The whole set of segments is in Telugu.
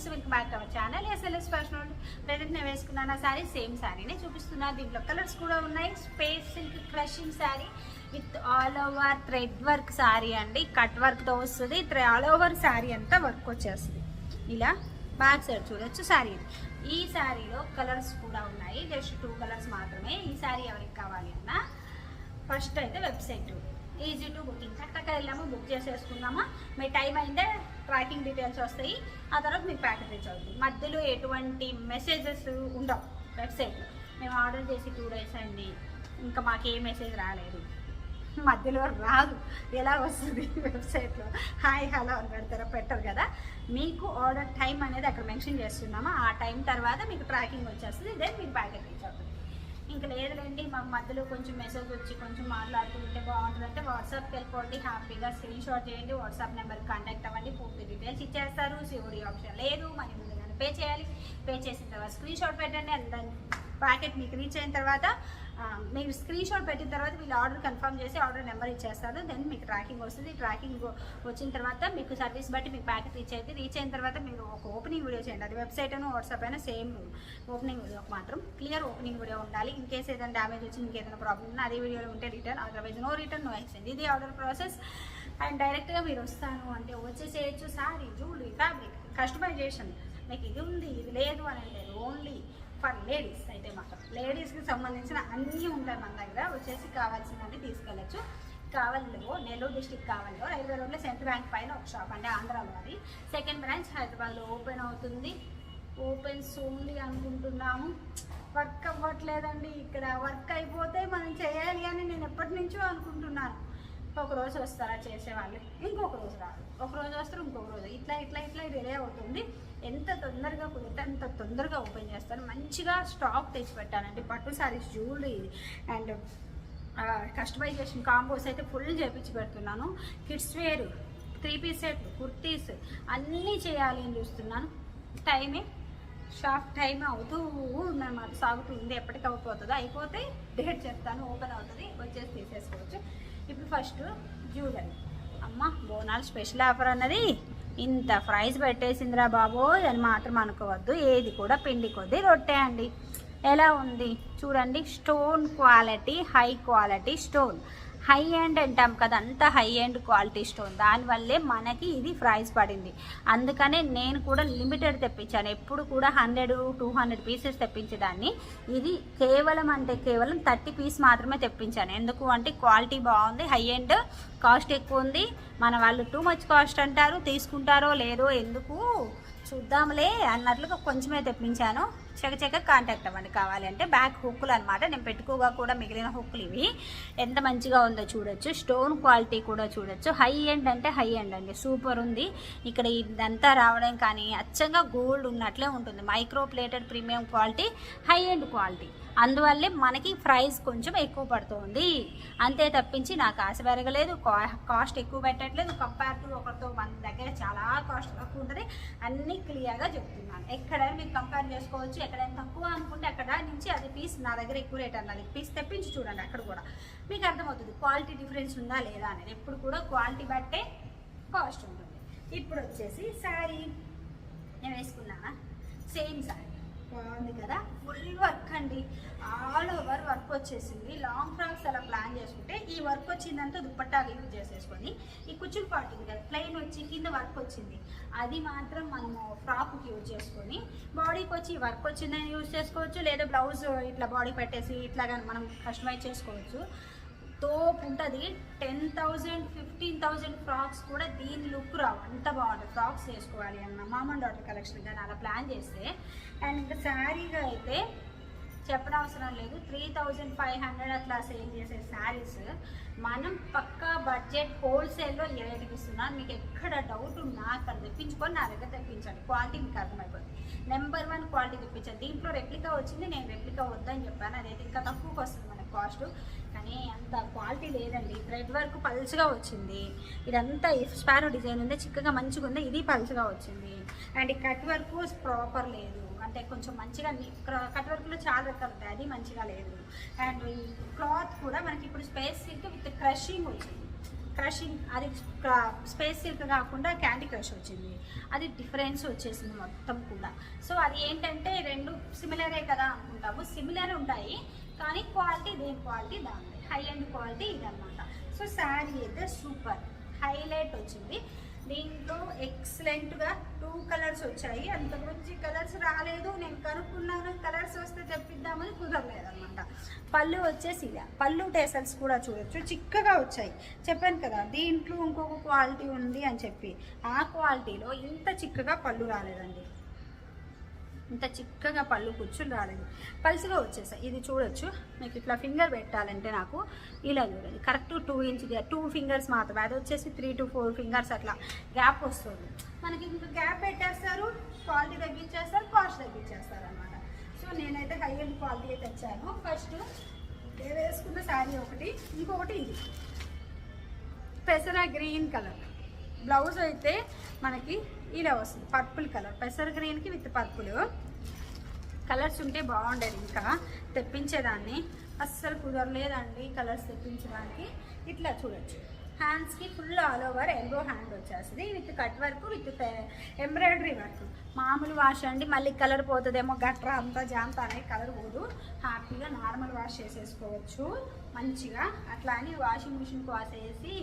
నమస్తే welcome back to our channel SLS fashion present నేను వేసుకున్నాను. ఆ శారీ సేమ్ శారీనే చూపిస్తున్నా. దీంట్లో కలర్స్ కూడా ఉన్నాయి. Space silk crushing sari with all over thread work sari అండి. కట్ వర్క్తో వస్తుంది. ఆల్ ఓవర్ శారీ అంతా వర్క్ వచ్చేస్తుంది. ఇలా బ్యాక్ సైడ్ చూడొచ్చు శారీ ఈ శారీలో కలర్స్ కూడా ఉన్నాయి. జస్ట్ టూ కలర్స్ మాత్రమే ఈ శారీ ఎవరికి కావాలి అన్నా? ఫస్ట్ అయితే వెబ్సైట్ ఈజీ టు బుకింగ్. టక్ వెళ్ళాము బుక్ చేసేసుకుందామా మీ టైం అయిందే ట్రాకింగ్ డీటెయిల్స్ వస్తాయి. ఆ తర్వాత మీకు ప్యాకెట్ రీచ్ అవుతుంది మధ్యలో ఎటువంటి మెసేజెస్ ఉండవు. వెబ్సైట్లో మేము ఆర్డర్ చేసి టూ డేస్ అయింది ఇంకా మాకు ఏ మెసేజ్ రాలేదు. మధ్యలో రాదు. ఎలా వస్తుంది వెబ్సైట్లో? హాయ్ హలో అని పెడతారా పెట్టరు కదా. మీకు ఆర్డర్ టైం అనేది అక్కడ మెన్షన్ చేస్తున్నామా. ఆ టైం తర్వాత మీకు ట్రాకింగ్ వచ్చేస్తుంది. దెన్ మీకు ప్యాకెట్ రీచ్ అవుతుంది ఇంకా లేదులేండి మాకు మధ్యలో కొంచెం మెసేజ్ వచ్చి కొంచెం మాట్లాడుతూ ఉంటే బాగుంటుంది. అంటే వాట్సాప్కి వెళ్ళిపోండి హ్యాపీగా స్క్రీన్ షాట్ చేయండి వాట్సాప్ నెంబర్కి కాంటాక్ట్ అవ్వండి పూర్తి డీటెయిల్స్ ఇచ్చేస్తారు. సిఓడి ఆప్షన్ లేదు మరి ముందుగానే పే చేయాలి. పే చేసిన తర్వాత స్క్రీన్ షాట్ పెట్టండి అండ్ ప్యాకెట్ మీకు రీచ్ అయిన తర్వాత మీరు స్క్రీన్ షాట్ పెట్టిన తర్వాత వీళ్ళు ఆర్డర్ కన్ఫర్మ్ చేసి ఆర్డర్ నెంబర్ ఇచ్చేస్తారు. దెన్ మీకు ట్రాకింగ్ వస్తుంది. ట్రాకింగ్ వచ్చిన తర్వాత మీకు సర్వీస్ బట్టి మీకు ప్యాకెట్ రీచ్ అయితే రీచ్ అయిన తర్వాత మీరు ఒక ఓపెనింగ్ వీడియో చేయండి. అది వెబ్సైట్ అయినా వాట్సాప్ అయినా సేమ్ ఓపెనింగ్ వీడియో మాత్రం క్లియర్ ఓపెనింగ్ వీడియో ఉండాలి. ఇన్ కేస్ ఏదైనా డ్యామేజ్ వచ్చి ఇంకేదైనా ప్రాబ్లమ్ ఉన్నా అదే వీడియోలో ఉంటే return otherwise no return no exchange ఇది ఆర్డర్ ప్రాసెస్ అండ్ డైరెక్ట్గా మీరు వస్తాను అంటే వచ్చేసేయచ్చు. సారీ జ్యువెలరీ ఫ్యాబ్రిక్ కస్టమైజేషన్ మీకు ఇది ఉంది ఇది లేదు అని లేదు ఓన్లీ ఫర్ లేడీస్ అయితే మాత్రం. లేడీస్కి సంబంధించిన అన్నీ ఉంటాయి మన దగ్గర. వచ్చేసి కావాల్సినవి తీసుకెళ్ళచ్చు. కావలిలో నెల్లూరు డిస్టిక్ కావలిలో రైల్వే రోడ్లో సెంట్రల్ బ్యాంక్ పైన ఒక షాప్ అంటే ఆంధ్రాలో అది సెకండ్ బ్రాంచ్ హైదరాబాద్లో ఓపెన్ అవుతుంది. ఓపెన్ సోన్లీ అనుకుంటున్నాము. వర్క్ అవ్వట్లేదండి. ఇక్కడ వర్క్ అయిపోతే మనం చేయాలి అని నేను ఎప్పటి నుంచో అనుకుంటున్నాను. ఒక రోజు వస్తారా చేసేవాళ్ళు ఇంకొక రోజు రాదు ఒక రోజు వస్తారు ఇంకొక రోజు. ఇట్లా ఇట్లా ఇట్లా డిలే అవుతుంది. ఎంత తొందరగా కుదిరితే అంత తొందరగా ఓపెన్ చేస్తాను మంచిగా స్టాక్ తెచ్చిపెట్టానండి పట్టు saris jewellery and customisation combos అయితే ఫుల్ చేపించి పెడుతున్నాను. Kids wear three piece set kurtis అన్నీ చేయాలి అని చూస్తున్నాను. టైమే షాప్ టైం అవుతూ ఉందన్నమాట సాగుతూ ఉంది. ఎప్పటికీ అయిపోతుందో అయిపోతే డేట్ చెప్తాను. ఓపెన్ అవుతుంది. వచ్చేసి తీసేసుకోవచ్చు. ఇప్పుడు ఫస్ట్ జ్యువెలరీ. అమ్మ బోనాలు స్పెషల్ ఆఫర్ అన్నది. ఇంత ప్రైస్ పెట్టేసిందిరా బాబో అని మాత్రం అనుకోవద్దు. ఏది కూడా పిండి కొద్ది రొట్టె అండి. ఎలా ఉంది? చూడండి stone quality high quality stone. High end అంటాం కదా అంత హై ఎండ్ క్వాలిటీ స్టోన్ దానివల్లే మనకి ఇది ప్రైస్ పడింది. అందుకనే నేను కూడా లిమిటెడ్ తెప్పించాను. ఎప్పుడు కూడా హండ్రెడ్ టూ హండ్రెడ్ పీసెస్ తెప్పించేదాన్ని. ఇది కేవలం అంటే కేవలం థర్టీ పీస్ మాత్రమే తెప్పించాను. ఎందుకు అంటే క్వాలిటీ బాగుంది హై ఎండ్ కాస్ట్ ఎక్కువ ఉంది. మన వాళ్ళు టూ మచ్ కాస్ట్ అంటారు తీసుకుంటారో లేదో ఎందుకు చూద్దాంలే అన్నట్లుగా కొంచెమే తెప్పించాను. చకచక కాంటాక్ట్ అవ్వండి కావాలి అంటే బ్యాక్ హుక్కులు అనమాట నేను పెట్టుకోగా కూడా మిగిలిన హుక్కులు ఇవి. ఎంత మంచిగా ఉందో చూడొచ్చు. స్టోన్ క్వాలిటీ కూడా చూడొచ్చు. హై ఎండ్ అంటే హై ఎండ్ అండి. సూపర్ ఉంది. ఇక్కడ ఇదంతా రావడం కానీ అచ్చంగా గోల్డ్ ఉన్నట్లే ఉంటుంది. Micro plated premium quality high end quality అందువల్లే మనకి ప్రైస్ కొంచెం ఎక్కువ పడుతుంది. అంతే తప్పించి నాకు ఆశ పెరగలేదు. కా- కాస్ట్ ఎక్కువ పెట్టట్లేదు. కంపేర్ టు ఒకరితో మన దగ్గర చాలా కాస్ట్ తక్కువ ఉంటుంది. అన్నీ క్లియర్గా చెప్తున్నాను. ఎక్కడైనా మీరు కంపేర్ చేసుకోవచ్చు ఎక్కడైనా తక్కువ అనుకుంటే అక్కడ నుంచి అది పీస్ నా దగ్గర ఎక్కువ రేట్ అన్నది. పీస్ తెప్పించి చూడండి అక్కడ కూడా. మీకు అర్థమవుతుంది క్వాలిటీ డిఫరెన్స్ ఉందా లేదా అనేది. ఎప్పుడు కూడా క్వాలిటీ బట్టే కాస్ట్ ఉంటుంది. ఇప్పుడు వచ్చేసి శారీ నేను వేసుకున్నానా? సేమ్ శారీ బాగుంది కదా ఫుల్ వర్క్ అండి. ఆల్ ఓవర్ వర్క్ వచ్చేసింది. లాంగ్ ఫ్రాక్స్ అలా ప్లాన్ చేసుకుంటే ఈ వర్క్ వచ్చిందంతా దుప్పట్టాలు యూజ్ చేసేసుకొని ఈ కుచ్చులు పాటు ఉంది కదా ప్లెయిన్ వచ్చి కింద వర్క్ వచ్చింది. అది మాత్రం మనము ఫ్రాక్కి యూజ్ చేసుకొని బాడీకి వచ్చి వర్క్ వచ్చిందని యూజ్ చేసుకోవచ్చు లేదా బ్లౌజ్ ఇట్లా బాడీ పెట్టేసి ఇట్లా కానీ మనం కస్టమైజ్ చేసుకోవచ్చు. తోపు ఉంటుంది. Ten thousand fifteen thousand frocks కూడా దీని లుక్ రావు. అంత బాగుంటుంది ఫ్రాక్స్ వేసుకోవాలి అన్న. మామన్ డాటర్ కలెక్షన్ కానీ అలా ప్లాన్ చేస్తే. అండ్ ఇంకా శారీగా అయితే చెప్పనవసరం లేదు. త్రీ థౌజండ్ ఫైవ్ హండ్రెడ్ అట్లా సేల్ చేసే శారీస్ మనం పక్కా బడ్జెట్ హోల్సేల్లో ఏడిపిస్తున్నాను మీకు ఎక్కడ డౌట్ ఉన్నా అక్కడ తెప్పించుకొని నా దగ్గర తెప్పించండి. క్వాలిటీ మీకు అర్థమైపోతుంది నెంబర్ వన్ క్వాలిటీ తెప్పించండి. దీంట్లో రెప్లికా వచ్చింది. నేను రెప్లికా వద్దని చెప్పాను. అదైతే ఇంకా తక్కువకి వస్తుంది మనకు కాస్ట్ కానీ అంత క్వాలిటీ లేదండి. థ్రెడ్ వర్క్ పల్చగా వచ్చింది. ఇదంతా స్పారో డిజైన్ ఉంది చిక్కగా మంచిగా ఉంది ఇది పల్చగా వచ్చింది. అండ్ ఈ కట్ వర్క్ ప్రాపర్ లేదు. అంటే కొంచెం మంచిగా కట్ వర్క్లో చాలా రకాలు ఉంటాయి అది మంచిగా లేదు. అండ్ ఈ క్లాత్ కూడా మనకి ఇప్పుడు స్పేస్ సిల్క్ విత్ క్రషింగ్ వచ్చింది. క్రషింగ్ అది స్పేస్ సిల్క్ కాకుండా క్యాండీ క్రష్ వచ్చింది. అది డిఫరెన్స్ వచ్చేసింది మొత్తం కూడా. సో అది ఏంటంటే రెండు సిమిలరే కదా అనుకుంటాము. సిమిలర్ ఉంటాయి కానీ క్వాలిటీ దేని క్వాలిటీ దాని హై అండ్ క్వాలిటీ ఇదన్నమాట. సో శారీ అయితే సూపర్ హైలైట్ వచ్చింది. దీంట్లో ఎక్సలెంట్గా టూ కలర్స్ వచ్చాయి. అంత మంచి కలర్స్ రాలేదు. నేను కనుక్కున్నాను. కలర్స్ వస్తే తెప్పిద్దామని కుదరలేదన్నమాట. పళ్ళు వచ్చేసి ఇలా పళ్ళు టేసల్స్ కూడా చూడొచ్చు. చిక్కగా వచ్చాయి. చెప్పాను కదా దీంట్లో ఇంకొక క్వాలిటీ ఉంది అని చెప్పి. ఆ క్వాలిటీలో ఇంత చిక్కగా పళ్ళు రాలేదండి. ఇంత చిక్కగా పళ్ళు కూర్చుని రాలేదు. పలుసుగా వచ్చేసాయి ఇది చూడొచ్చు. మీకు ఇట్లా ఫింగర్ పెట్టాలంటే నాకు ఇలా చూడండి. Correct two inch two fingers మాత్రమే. అది వచ్చేసి త్రీ టు ఫోర్ ఫింగర్స్ అట్లా గ్యాప్ వస్తుంది. మనకి ఇంకా గ్యాప్ పెట్టేస్తారు క్వాలిటీ తగ్గించేస్తారు కాస్ట్ తగ్గించేస్తారు అనమాట సో నేనైతే హై అండ్ క్వాలిటీ తెచ్చాను. ఫస్ట్ వేసుకున్న శారీ ఒకటి ఇంకొకటి ఇది. పెసర గ్రీన్ కలర్. బ్లౌజ్ అయితే మనకి ఇలా వస్తుంది. Purple colour. పెసర గ్రీన్కి విత్ పర్పుల్. కలర్స్ ఉంటే బాగుండేది ఇంకా. తెప్పించేదాన్ని. అస్సలు కుదరలేదండి కలర్స్ తెప్పించడానికి. ఇట్లా చూడొచ్చు. హ్యాండ్స్కి full all over elbow hand వచ్చేస్తుంది with cut work with embroidery work మామూలు వాష్ అండి మళ్ళీ కలర్ పోతుందేమో గట్రా అంతా జాంతా అనేది కలర్ పోదు. హ్యాపీగా నార్మల్ వాష్ చేసేసుకోవచ్చు. మంచిగా. అట్లా అని వాషింగ్ మిషన్కి వాష్ చేసి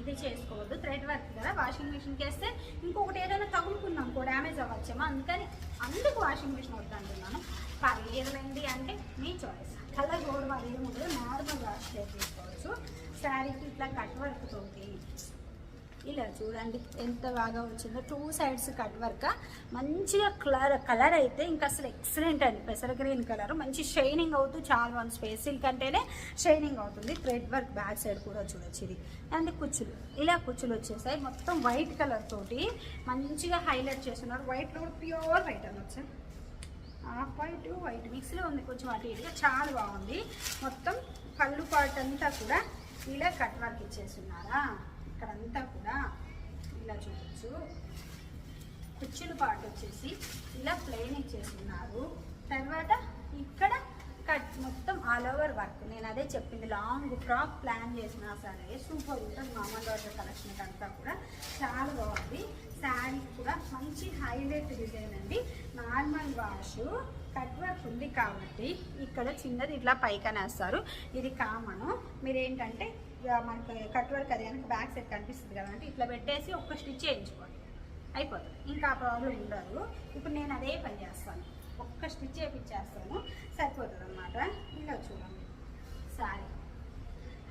ఇది చేసుకోవద్దు థ్రెడ్ వర్క్ కదా వాషింగ్ మిషన్కి వేస్తే ఇంకొకటి ఏదైనా తగులుకున్నాం ఇంకో డ్యామేజ్ అవ్వచ్చేమో. అందుకని అందుకు వాషింగ్ మిషన్ వద్దంటున్నాను. పర్లేదులేండి అంటే మీ చాయిస్ కలర్ కూడా మరి ఏముండదు నార్మల్ వాష్ చేసుకోవచ్చు శారీకి ఇట్లా కట్ వర్క్ తోటి. ఇలా చూడండి ఎంత బాగా వచ్చిందో. టూ సైడ్స్ కట్ వర్క్ మంచిగా కలర్ కలర్ అయితే ఇంకా అసలు ఎక్సలెంట్ అండి. పెసర గ్రీన్ కలర్ మంచి షైనింగ్ అవుతూ చాలా వన్ స్పేస్ సిల్క్ అంటేనే షైనింగ్ అవుతుంది. థ్రెడ్ వర్క్ బ్యాక్ సైడ్ కూడా చూడొచ్చు ఇది. అండ్ కుచ్చులు. ఇలా కుచ్చులు వచ్చేసాయి. మొత్తం వైట్ కలర్ తోటి మంచిగా హైలైట్ చేస్తున్నారు. వైట్లో కూడా ప్యూర్ వైట్ అనొచ్చు హాఫ్ వైట్ వైట్ మిక్స్లో ఉంది కొంచెం అటు ఇటుగా. చాలా బాగుంది. మొత్తం పళ్ళు పార్ట్ అంతా కూడా ఇలా కట్ వర్క్ ఇచ్చేస్తున్నారా? ఇక్కడంతా కూడా ఇలా చూడొచ్చు. కుచ్చులు పాటు వచ్చేసి ఇలా ప్లెయిన్ ఇచ్చేస్తున్నారు. తర్వాత ఇక్కడ కట్ మొత్తం ఆల్ ఓవర్ వర్క్ నేను అదే చెప్పింది లాంగ్ ఫ్రాక్ ప్లాన్ చేసినా సరే సూపర్ ఉంటుంది. మామూలు డాటర్ కలెక్షన్ అంతా కూడా చాలా బాగుంది. శారీ కూడా మంచి హైలైట్ డిజైన్ అండి. నార్మల్ వాష్ కట్ వర్క్ ఉంది కాబట్టి ఇక్కడ చిన్నది ఇట్లా పైకనేస్తారు. ఇది కామను. మీరు ఏంటంటే ఇక మనకి కట్ వర్క్ అది కనుక బ్యాక్ సైడ్ కనిపిస్తుంది కదా అంటే ఇట్లా పెట్టేసి ఒక్క స్టిచ్ చేయించుకోండి. అయిపోతుంది. ఇంకా ఆ ప్రాబ్లం ఉండదు. ఇప్పుడు నేను అదే పని చేస్తాను. ఒక్క స్టిచ్ చేయించేస్తాను సరిపోతుంది అనమాట ఇలా చూడండి. సారీ.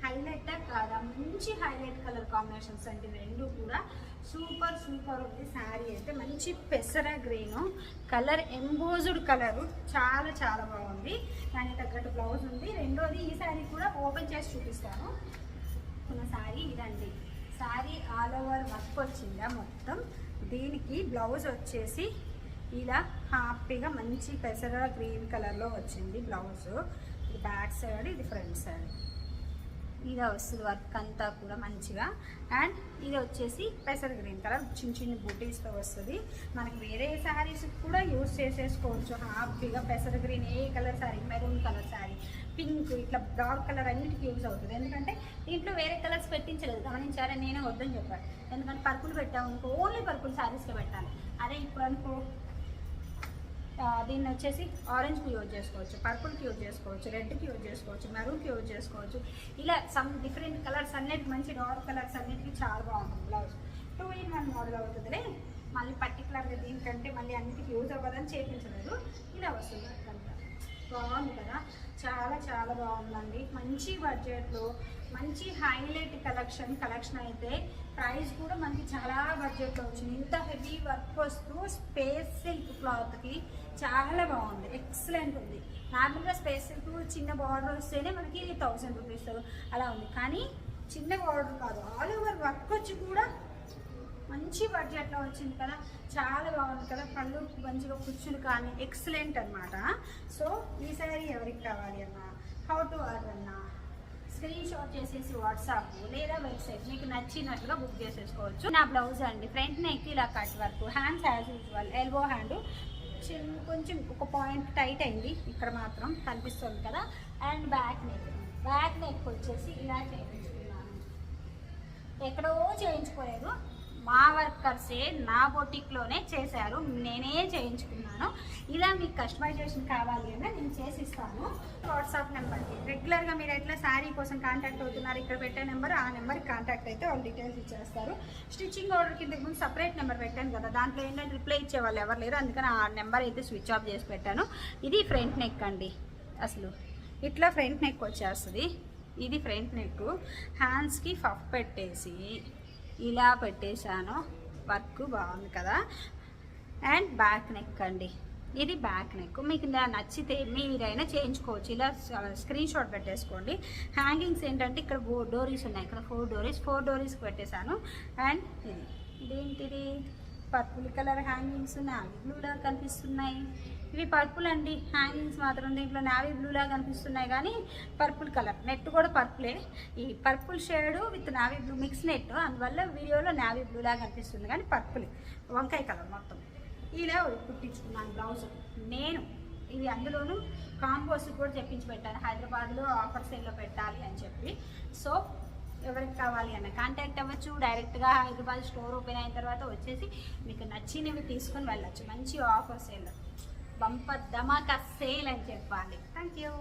హైలైట్ కాదా మంచి హైలైట్ కలర్ కాంబినేషన్స్ అండి రెండు కూడా. సూపర్ సూపర్ ఉంది శారీ అయితే. మంచి పెసర గ్రీను. Colour embossed colour. చాలా చాలా బాగుంది. దానికి తగ్గట్టు బ్లౌజ్ ఉంది. రెండోది ఈ శారీ కూడా ఓపెన్ చేసి చూపిస్తాను. ఉన్న శారీ ఇదండి. శారీ ఆల్ ఓవర్ వర్క్ వచ్చిందా మొత్తం. దీనికి బ్లౌజ్ వచ్చేసి ఇలా హ్యాపీగా మంచి పెసర గ్రీన్ కలర్లో వచ్చింది బ్లౌజ్. ఇది బ్యాక్ సైడ్ ఇది ఫ్రంట్ సైడ్. ఇది వస్తుంది వర్క్ అంతా కూడా మంచిగా. అండ్ ఇది వచ్చేసి పెసర గ్రీన్ కలర్ చిన్న చిన్న బూటీస్తో వస్తుంది. మనకి వేరే శారీస్ కూడా యూస్ చేసేసుకోవచ్చు. హ్యాపీగా పెసర గ్రీన్ ఏ colour sari maroon colour sari pink ఇట్లా డార్క్ కలర్ అన్నిటికీ యూజ్ అవుతుంది. ఎందుకంటే దీంట్లో వేరే కలర్స్ పెట్టించలేదు. గమనించారని నేనే వద్దని చెప్పాను. ఎందుకంటే పర్పుల్ పెట్టాము ఓన్లీ పర్పుల్ శారీస్కే పెట్టాలి. అదే ఇప్పుడు అనుకో దీన్ని వచ్చేసి ఆరెంజ్కి యూజ్ చేసుకోవచ్చు పర్పుల్కి యూజ్ చేసుకోవచ్చు రెడ్కి యూజ్ చేసుకోవచ్చు మెరూన్కి యూజ్ చేసుకోవచ్చు. ఇలా సమ్ డిఫరెంట్ కలర్స్ అన్నిటి మంచి డార్క్ కలర్స్ అన్నిటికి చాలా బాగుంటుంది blouse two in one model అవుతుందిలే. మళ్ళీ పర్టికులర్గా దీనికంటే మళ్ళీ అన్నిటికి యూజ్ అవ్వదని చేపించలేదు. ఇలా వస్తుంది బాగుంది కదా? చాలా చాలా బాగుందండి. మంచి బడ్జెట్లో మంచి హైలైట్ కలెక్షన్ కలెక్షన్ అయితే ప్రైస్ కూడా మనకి చాలా బడ్జెట్లో వచ్చింది. ఇంత హెవీ వర్క్ వస్తూ స్పేస్ సిల్క్ క్లాత్కి చాలా బాగుంది. ఎక్సలెంట్ ఉంది. నార్మల్గా స్పేస్ సిల్క్ చిన్న బార్డర్ వస్తేనే మనకి థౌసండ్ రూపీస్ అలా ఉంది. కానీ చిన్న బార్డర్ కాదు ఆల్ ఓవర్ వర్క్ వచ్చి కూడా మంచి బడ్జెట్లో వచ్చింది కదా. చాలా బాగుంది కదా. పళ్ళు మంచిగా కూర్చుని కానీ ఎక్సలెంట్ అన్నమాట. సో ఈ శారీ ఎవరికి కావాలి అన్న? హౌ టు ఆర్డర్ అన్నా? స్క్రీన్ షాట్ చేసేసి వాట్సాప్ లేదా వెబ్సైట్ మీకు నచ్చినట్లుగా బుక్ చేసేసుకోవచ్చు. నా బ్లౌజ్ అండి ఫ్రంట్ నెక్ ఇలా cut work hands as usual elbow hand చిన్న కొంచెం ఒక పాయింట్ టైట్ అయింది ఇక్కడ మాత్రం కనిపిస్తుంది కదా. And back neck back neck వచ్చేసి ఇలా చేయించుకున్నాను. ఎక్కడో చేయించుకోలేదు. మా వర్కర్సే నా బొటిక్లోనే చేశారు. నేనే చేయించుకున్నాను. ఇలా మీకు కస్టమైజేషన్ కావాలి అంటే నేను చేసి ఇస్తాను వాట్సాప్ నెంబర్కి. రెగ్యులర్గా మీరు ఎట్లా శారీ కోసం కాంటాక్ట్ అవుతున్నారు ఇక్కడ పెట్టే నెంబర్ ఆ నెంబర్కి కాంటాక్ట్ అయితే వాళ్ళు డీటెయిల్స్ ఇచ్చేస్తారు. స్టిచ్చింగ్ ఆర్డర్ కింద ముందు సపరేట్ నెంబర్ పెట్టాను కదా దాంట్లో ఏంటంటే రిప్లై ఇచ్చేవాళ్ళు ఎవరు లేరు అందుకని ఆ నెంబర్ అయితే స్విచ్ ఆఫ్ చేసి పెట్టాను. ఇది ఫ్రంట్ నెక్ అండి అసలు. ఇట్లా ఫ్రంట్ నెక్ వచ్చేస్తుంది. ఇది ఫ్రంట్ నెక్. హ్యాండ్స్కి ఫఫ్ పెట్టేసి ఇలా పెట్టేశాను. వర్క్ బాగుంది కదా. అండ్ బ్యాక్ నెక్ అండి. ఇది బ్యాక్ నెక్. మీకు ఇలా నచ్చితే మీరైనా చేయించుకోవచ్చు. ఇలా స్క్రీన్ షాట్ పెట్టేసుకోండి. హ్యాంగింగ్స్ ఏంటంటే ఇక్కడ ఫోర్ డోరీస్ ఉన్నాయి. ఇక్కడ ఫోర్ డోరీస్ ఫోర్ డోరీస్కి పెట్టేశాను. అండ్ ఇది. ఇదేంటిది? పర్పుల్ కలర్ హ్యాంగింగ్స్ ఉన్నాయి. అవి బ్లూలా కనిపిస్తున్నాయి. ఇవి పర్పుల్ అండి. హ్యాంగింగ్స్ మాత్రం దీంట్లో నావీ బ్లూలా కనిపిస్తున్నాయి కానీ పర్పుల్ కలర్. నెట్ కూడా పర్పులే. ఈ purple shade with navy blue mix net. అందువల్ల వీడియోలో నావీ బ్లూలా కనిపిస్తుంది కానీ పర్పుల్. వంకాయ కలర్ మొత్తం. ఇలా కుట్టించుకున్నాను బ్లౌజ్. నేను ఇవి అందులోనూ కాంబోస్ కూడా చెప్పించి పెట్టాను. హైదరాబాద్లో ఆఫర్ సేల్లో పెట్టాలి అని చెప్పి. సో ఎవరికి కావాలి అన్న కాంటాక్ట్ అవ్వచ్చు. డైరెక్ట్గా హైదరాబాద్ స్టోర్ ఓపెన్ అయిన తర్వాత వచ్చేసి మీకు నచ్చినవి తీసుకొని వెళ్ళచ్చు. మంచి ఆఫర్ సేల్. బంపర్ ధమాకా సేల్ అని చెప్పాలి థ్యాంక్ యూ